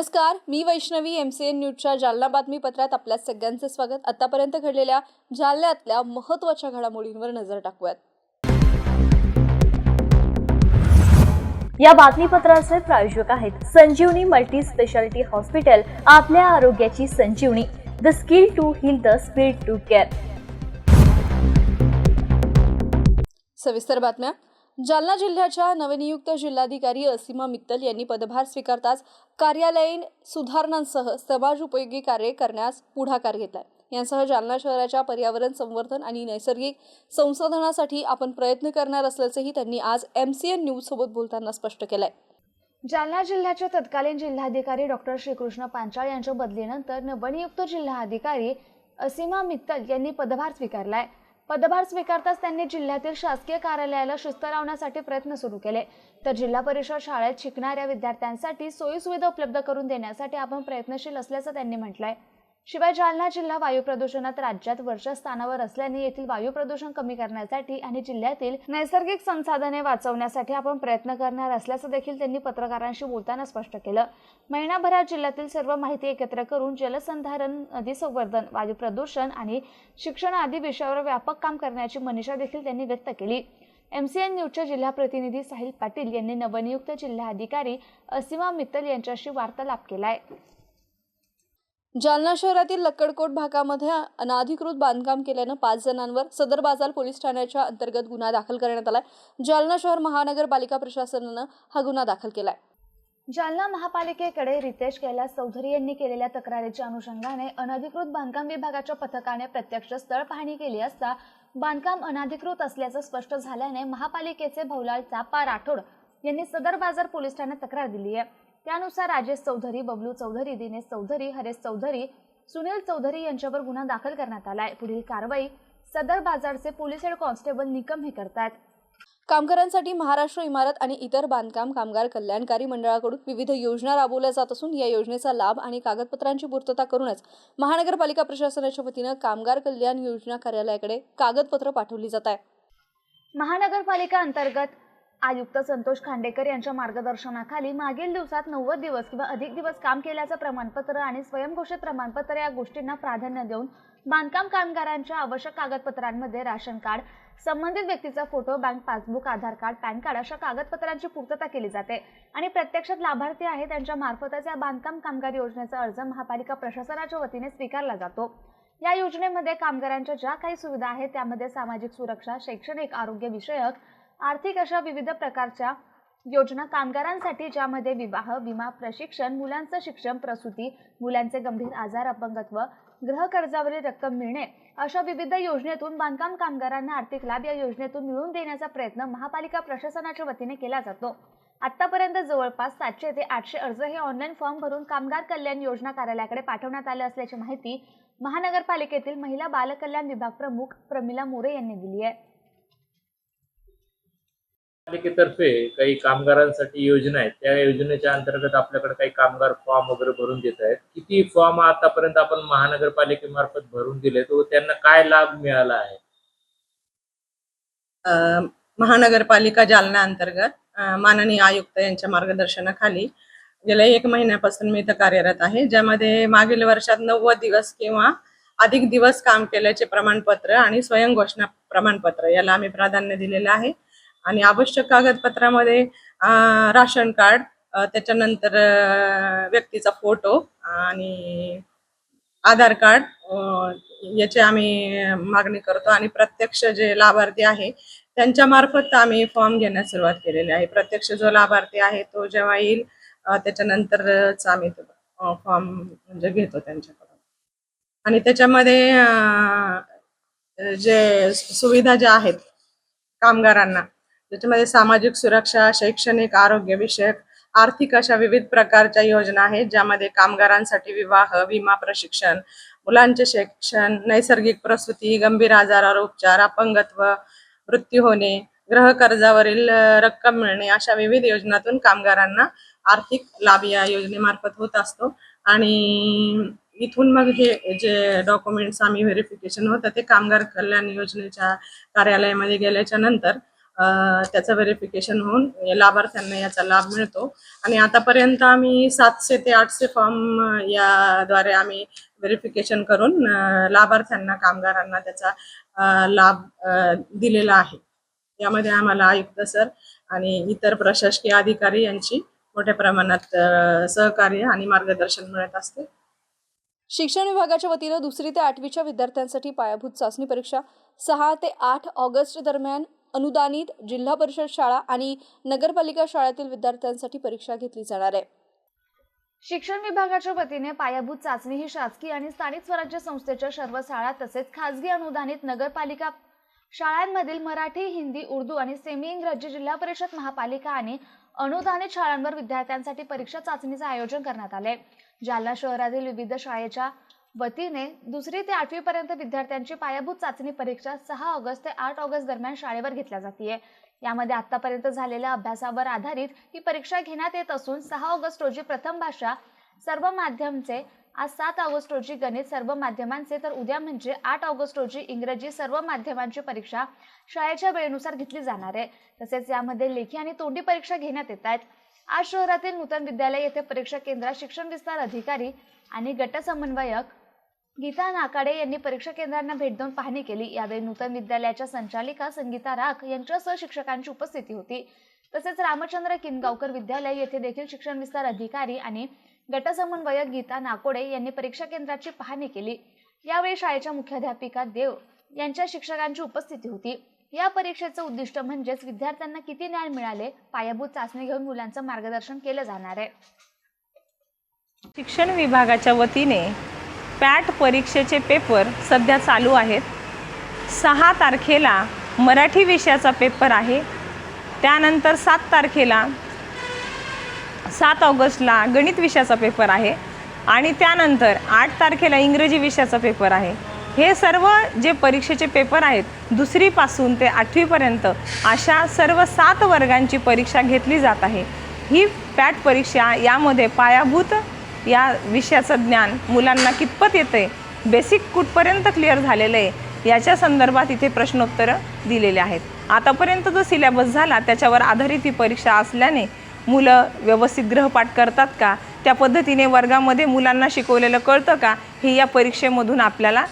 नमस्कार मी Vaishnavi M C N न्यूजच्या जालना बातमीपत्रात आपल्या सगळ्यांचे स्वागत. आतापर्यंत घडलेल्या जालन्यातल्या महत्त्वाच्या घडामोडींवर नजर टाकूयात. या बातमीपत्राचे प्रायोजक आहेत संजीवनी मल्टी स्पेशालिटी हॉस्पिटल आपल्या आरोग्याची संजीवनी. The skill to heal the speed to care. सविस्तर बातम्या. जालना जिल्ह्याच्या नवनियुक्त जिल्हाधिकारी असीमा मित्तल यांनी पदभार स्वीकारताच कार्यालयीन सुधारणांसह समाज उपयोगी कार्य करण्यास पुढाकार घेतलाय. यांसह जालना शहराच्या पर्यावरण संवर्धन आणि नैसर्गिक संसाधनासाठी आपण प्रयत्न करणार असल्याचंही त्यांनी आज एम सी एन न्यूज सोबत बोलताना स्पष्ट केलंय. जालना जिल्ह्याचे तत्कालीन जिल्हाधिकारी डॉक्टर श्रीकृष्ण पांचाळ यांच्या बदलीनंतर नवनियुक्त जिल्हाधिकारी असीमा मित्तल यांनी पदभार स्वीकारलाय. पदभार स्वीकारताच त्यांनी जिल्ह्यातील शासकीय कार्यालयाला शिस्त लावण्यासाठी प्रयत्न सुरू केले. तर जिल्हा परिषद शाळेत शिकणाऱ्या विद्यार्थ्यांसाठी सोयीसुविधा उपलब्ध करून देण्यासाठी आपण प्रयत्नशील असल्याचं त्यांनी म्हटलंय. शिवाय जालना जिल्हा वायू प्रदूषणात राज्यात वरच्या स्थानावर असल्याने येथील वायू प्रदूषण कमी करण्यासाठी आणि जिल्ह्यातील नैसर्गिक संसाधने वाचवण्यासाठी आपण प्रयत्न करणार असल्याचं देखील त्यांनी पत्रकारांशी बोलताना स्पष्ट केलं. महिनाभरात जिल्ह्यातील सर्व माहिती एकत्र करून जलसंधारण नदी संवर्धन वायू प्रदूषण आणि शिक्षण आदी विषयावर व्यापक काम करण्याची मनीषा देखील त्यांनी व्यक्त केली. एम सी एन न्यूजचे जिल्हा प्रतिनिधी साहिल पाटील यांनी नवनियुक्त जिल्हाधिकारी असीमा मित्तल यांच्याशी वार्तालाप केलाय. जालना शहरातील लक्कडकोट भागामध्ये अनाधिकृत बांधकाम केल्यानं पाच जणांवर सदर बाजार पोलीस ठाण्याच्या अंतर्गत गुन्हा दाखल करण्यात आलाय. जालना शहर महानगरपालिका प्रशासनानं हा गुन्हा दाखल केलाय. जालना महापालिकेकडे रितेश कैलास चौधरी यांनी केलेल्या तक्रारीच्या अनुषंगाने अनधिकृत बांधकाम विभागाच्या पथकाने प्रत्यक्ष स्थळ पाहणी केली असता बांधकाम अनाधिकृत असल्याचं स्पष्ट झाल्याने महापालिकेचे भवलाल चापा राठोड यांनी सदर बाजार पोलीस ठाण्यात तक्रार दिली आहे. त्यानुसार राजेश चौधरी बबलू चौधरी दिनेश चौधरी हरेश चौधरी सुनील चौधरी यांच्यावर गुन्हा दाखल करण्यात आलाय. पुढील कारवाई सदर बाजारचे पोलीस हेड कॉन्स्टेबल निकम हे करतात. कामगारांसाठी महाराष्ट्र इमारत आणि इतर बांधकाम कामगार कल्याणकारी मंडळाकडून विविध योजना राबवल्या जात असून या योजनेचा लाभ आणि कागदपत्रांची पूर्तता करूनच महानगरपालिका प्रशासनाच्या वतीनं कामगार कल्याण योजना कार्यालयाकडे कागदपत्र पाठवली जात आहे. महानगरपालिका अंतर्गत आयुक्त संतोष खांडेकर यांच्या मार्गदर्शनाखाली मागील दिवसात नव्वद दिवस किंवा अधिक दिवस काम केल्याचं प्रमाणपत्र आणि स्वयंघोषित प्रमाणपत्र या गोष्टींना प्राधान्य देऊन बांधकाम कामगारांच्या आवश्यक कागदपत्रांमध्ये राशन कार्ड संबंधित व्यक्तीचा photo bank passbook Aadhaar card PAN card अशा कागदपत्रांची पूर्तता केली जाते. आणि प्रत्यक्षात लाभार्थी आहे त्यांच्या मार्फतच या बांधकाम कामगार योजनेचा अर्ज महापालिका प्रशासनाच्या वतीने स्वीकारला जातो. या योजनेमध्ये कामगारांच्या ज्या काही सुविधा आहेत त्यामध्ये सामाजिक सुरक्षा शैक्षणिक आरोग्य विषयक आर्थिक अशा विविध प्रकारच्या योजना कामगारांसाठी ज्यामध्ये विवाह विमा प्रशिक्षण मुलांचं शिक्षण प्रसूती मुलांचे गंभीर आजार अपंगत्व गृह कर्जावरील रक्कम मिळणे अशा विविध योजनेतून बांधकाम कामगारांना आर्थिक लाभ या योजनेतून मिळवून देण्याचा प्रयत्न महापालिका प्रशासनाच्या वतीने केला जातो. आतापर्यंत जवळपास सातशे ते आठशे अर्ज हे ऑनलाईन फॉर्म भरून कामगार कल्याण योजना कार्यालयाकडे पाठवण्यात आले असल्याची माहिती महानगरपालिकेतील महिला बालकल्याण विभाग प्रमुख प्रमिला मोरे यांनी दिली आहे. महापालिकेतर्फे काही कामगारांसाठी योजना आहेत. त्या योजनेच्या अंतर्गत आपल्याकडे काही कामगार फॉर्म वगैरे भरून देत आहेत. किती फॉर्म आतापर्यंत आपण महानगरपालिकेमार्फत भरून दिले तो त्यांना काय लाभ मिळाला आहे? महानगरपालिका जालना अंतर्गत माननीय आयुक्त यांच्या मार्गदर्शनाखाली गेल्या एक महिन्यापासून मी इथं कार्यरत आहे ज्यामध्ये मागील वर्षात नव्वद दिवस किंवा अधिक दिवस काम केल्याचे प्रमाणपत्र आणि स्वयंघोषणा प्रमाणपत्र याला आम्ही प्राधान्य दिलेलं आहे. आणि आवश्यक कागदपत्रामध्ये राशन कार्ड त्याच्यानंतर व्यक्तीचा फोटो आणि आधार कार्ड याची आम्ही मागणी करतो. आणि प्रत्यक्ष जे लाभार्थी आहे त्यांच्या मार्फत आम्ही फॉर्म घेण्यास सुरुवात केलेली आहे. प्रत्यक्ष जो लाभार्थी आहे तो जेव्हा येईल त्याच्यानंतरच आम्ही फॉर्म म्हणजे घेतो त्यांच्याकडून. आणि त्याच्यामध्ये जे सुविधा ज्या आहेत कामगारांना त्याच्यामध्ये सामाजिक सुरक्षा शैक्षणिक आरोग्य विषयक आर्थिक अशा विविध प्रकारच्या योजना आहेत ज्यामध्ये कामगारांसाठी विवाह विमा प्रशिक्षण मुलांचे शिक्षण नैसर्गिक प्रसूती गंभीर आजारावर उपचार अपंगत्व मृत्यू होणे ग्रह कर्जावरील रक्कम मिळणे अशा विविध योजनातून कामगारांना आर्थिक लाभ या योजनेमार्फत होत असतो. आणि इथून मग हे जे डॉक्युमेंट्स आम्ही व्हेरिफिकेशन होतं ते कामगार कल्याण योजनेच्या कार्यालयामध्ये गेल्याच्यानंतर त्याचं व्हेरिफिकेशन होऊन लाभार्थ्यांना याचा लाभ मिळतो. आणि आतापर्यंत आम्ही सातशे ते आठशे फॉर्म याद्वारे आम्ही व्हेरिफिकेशन करून लाभार्थ्यांना कामगारांना त्याचा लाभ दिलेला आहे. यामध्ये आम्हाला आयुक्त सर आणि इतर प्रशासकीय अधिकारी यांची मोठ्या प्रमाणात सहकार्य आणि मार्गदर्शन मिळत असते. शिक्षण विभागाच्या वतीनं दुसरी ते आठवीच्या विद्यार्थ्यांसाठी पायाभूत चाचणी परीक्षा सहा ते आठ ऑगस्ट दरम्यान अनुदानित जिल्हा परिषद शाळा आणि नगरपालिका शाळेतील विद्यार्थ्यांसाठी परीक्षा घेतली जाणार आहे. शिक्षण विभागाच्या वतीने पायाभूत चाचणी ही शासकीय आणि स्थानिक स्वराज्य संस्थेच्या सर्व शाळा तसेच खासगी अनुदानित नगरपालिका शाळांमधील मराठी हिंदी उर्दू आणि सेमी इंग्रजी जिल्हा परिषद महापालिका आणि अनुदानित शाळांवर विद्यार्थ्यांसाठी परीक्षा चाचणीचे आयोजन करण्यात आले. जालना शहरातील विविध शाळेच्या वतीने दुसरी ते आठवी पर्यंत विद्यार्थ्यांची पायाभूत चाचणी परीक्षा सहा ऑगस्ट ते आठ ऑगस्ट दरम्यान शाळेवर घेतल्या जाते यामध्ये आतापर्यंत झालेल्या अभ्यासावर आधारित ही परीक्षा घेण्यात येत असून सहा ऑगस्ट रोजी प्रथम भाषा सर्व माध्यमचे आज सात ऑगस्ट रोजी गणित सर्व माध्यमांचे तर उद्या म्हणजे आठ ऑगस्ट रोजी इंग्रजी सर्व माध्यमांची परीक्षा शाळेच्या वेळेनुसार घेतली जाणार आहे. तसेच यामध्ये लेखी आणि तोंडी परीक्षा घेण्यात येत आहेत. आज शहरातील नूतन विद्यालय येथे परीक्षा केंद्रात शिक्षण विस्तार अधिकारी आणि गट समन्वयक गीता नाकाडे यांनी परीक्षा केंद्रांना भेट देऊन पाहणी केली. यावेळी नूतन विद्यालयाच्या संचालिका संगीता राख यांच्यासह शिक्षकांची उपस्थिती होती. तसेच रामचंद्र किनगावकर विद्यालय येथे देखील शिक्षण विस्तार अधिकारी आणि गटसमन्वयक गीता नाकोडे यांनी परीक्षा केंद्राची पाहणी केली. यावेळी शाळेच्या मुख्याध्यापिका देव यांच्या शिक्षकांची उपस्थिती होती. या परीक्षेचं उद्दिष्ट म्हणजेच विद्यार्थ्यांना किती ज्ञान मिळाले पायाभूत चाचणी घेऊन मुलांचं मार्गदर्शन केलं जाणार आहे. शिक्षण विभागाच्या वतीने पॅट परीक्षेचे पेपर सध्या चालू आहेत. सहा तारखेला मराठी विषयाचा पेपर आहे. त्यानंतर सात तारखेला सात ऑगस्टला गणित विषयाचा पेपर आहे आणि त्यानंतर आठ तारखेला इंग्रजी विषयाचा पेपर आहे. हे सर्व जे परीक्षेचे पेपर आहेत दुसरीपासून ते आठवीपर्यंत अशा सर्व सात वर्गांची परीक्षा घेतली जात आहे. ही पॅट परीक्षा यामध्ये पायाभूत या विषयाचं ज्ञान मुलांना कितपत येतं आहे बेसिक कुठपर्यंत क्लिअर झालेलं आहे? याच्या संदर्भात इथे प्रश्नोत्तरं दिलेले आहेत. आतापर्यंत जो सिलेबस झाला त्याच्यावर आधारित ही परीक्षा असल्याने मुलं व्यवस्थित गृहपाठ करतात का? त्या पद्धतीने वर्गामध्ये मुलांना शिकवलेलं कळतं का? हे या परीक्षेमधून आपल्याला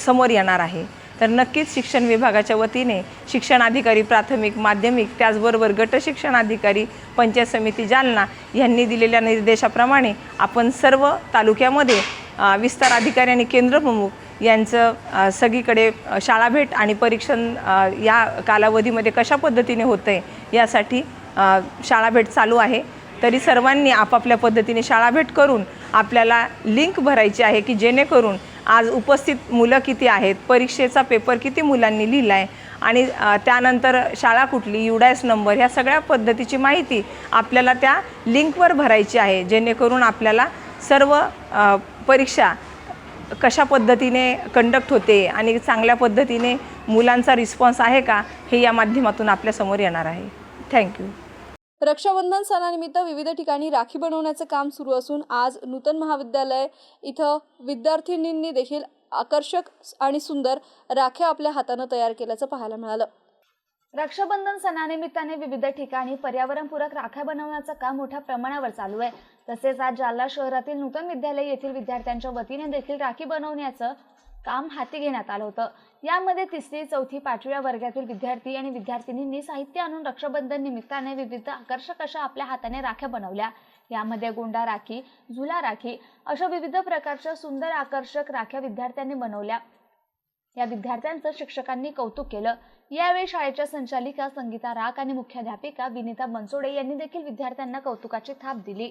समोर येणार आहे. तर नक्कीच शिक्षण विभागाच्या वतीने शिक्षण अधिकारी प्राथमिक माध्यमिक त्याचबरोबर गट शिक्षण अधिकारी पंचायत समिती जालना यांनी दिलेल्या निर्देशाप्रमाणे आपण सर्व तालुक्यामध्ये विस्तार अधिकारी आणि केंद्रप्रमुख यांचं सगळीकडे शाळा शाळाभेट आणि परीक्षण या कालावधीमध्ये कशा पद्धतीने होतं आहे यासाठी शाळा भेट चालू आहे. तरी सर्वांनी आपापल्या पद्धतीने शाळाभेट करून आपल्याला लिंक भरायची आहे की जेणेकरून आज उपस्थित मुलं किती आहेत परीक्षेचा पेपर किती मुलांनी लिहिला आहे आणि त्यानंतर शाळा कुठली युडायस नंबर ह्या सगळ्या पद्धतीची माहिती आपल्याला त्या लिंकवर भरायची आहे जेणेकरून आपल्याला सर्व परीक्षा कशा पद्धतीने कंडक्ट होते आणि चांगल्या पद्धतीने मुलांचा रिस्पॉन्स आहे का हे या माध्यमातून आपल्यासमोर येणार आहे. थँक्यू रक्षाबंधन सणानिमित्त विविध ठिकाणी राखी बनवण्याचं काम सुरू असून आज नूतन महाविद्यालय इथं विद्यार्थिनींनी देखील आकर्षक आणि सुंदर राख्या आपल्या हातानं तयार केल्याचं पाहायला मिळालं. रक्षाबंधन सणानिमित्ताने विविध ठिकाणी पर्यावरणपूरक राख्या बनवण्याचं काम मोठ्या प्रमाणावर चालू आहे. तसेच आज जालना शहरातील नूतन विद्यालय येथील विद्यार्थ्यांच्या वतीने देखील राखी बनवण्याचं काम हाती घेण्यात आलं होतं. यामध्ये तिसरी चौथी पाचव्या वर्गातील विद्यार्थी आणि विद्यार्थिनींनी साहित्य आणून रक्षाबंधन निमित्ताने विविध आकर्षक अशा आपल्या हाताने राख्या बनवल्या. यामध्ये गोंडा राखी झुला राखी अशा विविध प्रकारच्या सुंदर आकर्षक राख्या विद्यार्थ्यांनी बनवल्या. या विद्यार्थ्यांचं शिक्षकांनी कौतुक केलं. यावेळी शाळेच्या संचालिका संगीता राख आणि मुख्याध्यापिका विनिता बनसोडे यांनी देखील विद्यार्थ्यांना कौतुकाची थाप दिली.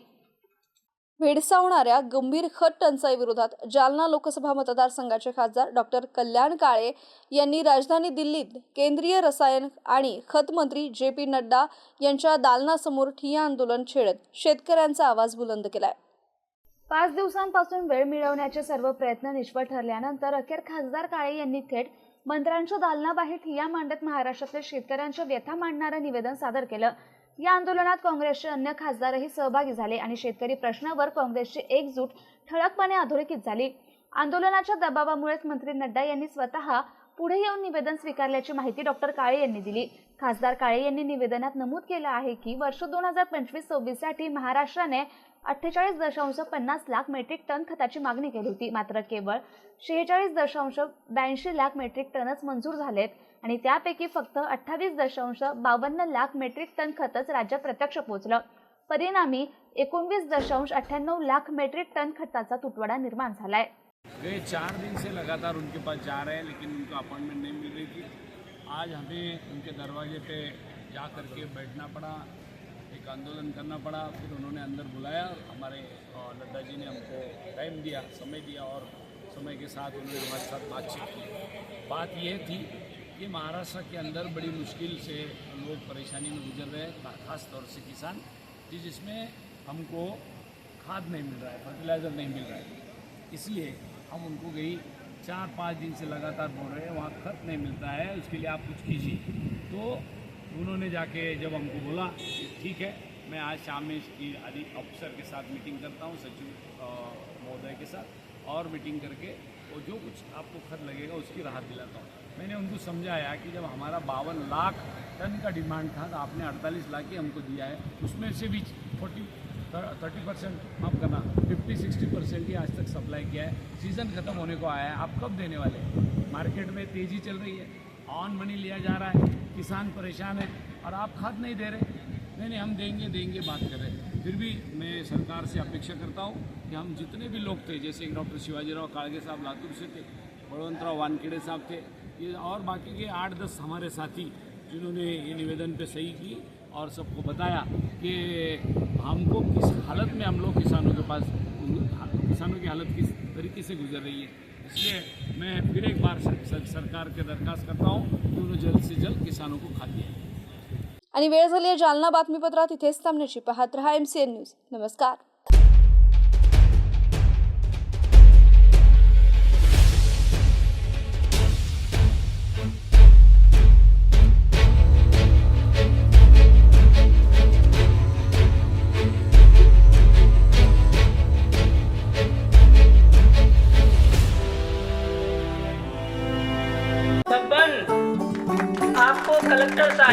भेडसावणाऱ्या गंभीर खत टंचाई विरोधात जालना लोकसभा मतदारसंघाचे खासदार डॉक्टर कल्याण काळे यांनी राजधानी दिल्लीत केंद्रीय रसायन आणि खत मंत्री जे पी नड्डा यांच्या दालनासमोर ठिय्या आंदोलन छेडत शेतकऱ्यांचा आवाज बुलंद केलाय. पाच दिवसांपासून वेळ मिळवण्याचे सर्व प्रयत्न निष्फळ ठरल्यानंतर अखेर खासदार काळे यांनी थेट मंत्र्यांच्या दालनाबाहेर ठिय्या मांडत महाराष्ट्रातील शेतकऱ्यांच्या व्यथा मांडणारं निवेदन सादर केलं. या आंदोलनात काँग्रेसचे अन्य खासदारही सहभागी झाले आणि शेतकरी प्रश्नावर काँग्रेसची एकजूट ठळकपणे अधोरेखित झाली. आंदोलनाच्या दबावामुळेच मंत्री नड्डा यांनी स्वतः पुढे येऊन निवेदन स्वीकारल्याची माहिती डॉक्टर काळे यांनी दिली. खासदार काळे यांनी निवेदनात नमूद केलं आहे की वर्ष दोन हजार पंचवीस सव्वीससाठी महाराष्ट्राने अठ्ठेचाळीस दशांश पन्नास लाख मेट्रिक टन खताची मागणी केली होती. मात्र केवळ शेहेचाळीस दशांश ब्याऐंशी लाख मेट्रिक टनच मंजूर झालेत. आणि त्यापैकी फक्त अठ्ठावीस दशांश बावन्न लाख मेट्रिक टन खतच राज्यात प्रत्यक्ष पोहोचलं. परिणामी एकोणवीस दशांश अठ्ठ्याण्णव लाख मेट्रिक टन खताचा तुटवडा निर्माण झालाय. गए चार दिन से लगातार उनके पास जा रहे हैं लेकिन उनको अपॉइंटमेंट नहीं मिल रही थी. आज हमें उनके दरवाजे पे जा करके बैठना पड़ा एक आंदोलन करना पड़ा फिर उन्होंने अंदर बुलाया हमारे नड्डा जी ने हमको टाइम दिया समय दिया और समय के साथ उन्होंने हमारे साथ बातचीत की। बात ये थी कि महाराष्ट्र के अंदर बड़ी मुश्किल से लोग परेशानी में गुजर रहे हैं खास तौर से किसान, कि जिसमें हमको खाद नहीं मिल रहा है फर्टिलाइज़र नहीं मिल रहा है। इसलिए हम उनको गई चार पाँच दिन से लगातार बोल रहे हैं, वहाँ खत नहीं मिलता है, उसके लिए आप कुछ कीजिए। तो उन्होंने जाके जब हमको बोला कि ठीक है, मैं आज शाम में इसकी आदि अफसर के साथ मीटिंग करता हूँ, सचिव महोदय के साथ, और मीटिंग करके वो जो कुछ आपको खत लगेगा, उसकी राहत दिलाता हूँ। मैंने उनको समझाया कि जब हमारा बावन लाख टन का डिमांड था तो आपने अड़तालीस लाख ही हमको दिया है, उसमें से भी फोर्टी थर्टी परसेंट माफ़ करना, फिफ्टी, सिक्सटी परसेंट ही आज तक सप्लाई किया है। सीज़न ख़त्म होने को आया है, आप कब देने वाले हैं? मार्केट में तेज़ी चल रही है, ऑन मनी लिया जा रहा है, किसान परेशान है और आप खाद नहीं दे रहे। नहीं नहीं, हम देंगे देंगे, बात कर रहे हैं। फिर भी मैं सरकार से अपेक्षा करता हूँ कि हम जितने भी लोग थे, जैसे डॉक्टर शिवाजीराव काळगे साहब, लातूर से थे बलवंतराव वानखेड़े साहब थे ये और बाकी के आठ दस हमारे साथी जिन्होंने ये निवेदन पे सही की और सबको बताया कि हमको किस हालत में हम लोग किसानों के पास किसानों की हालत किस तरीके से गुजर रही है। इसलिए मैं फिर एक बार सर, सर, सरकार के दरखास्त करता हूँ कि उन्हें जल्द से जल्द किसानों को है आणि वेळ झाली जालना बातमीपत्रात इथेच थांबण्याची पाहत रहा एम सी एन न्यूज़ नमस्कार।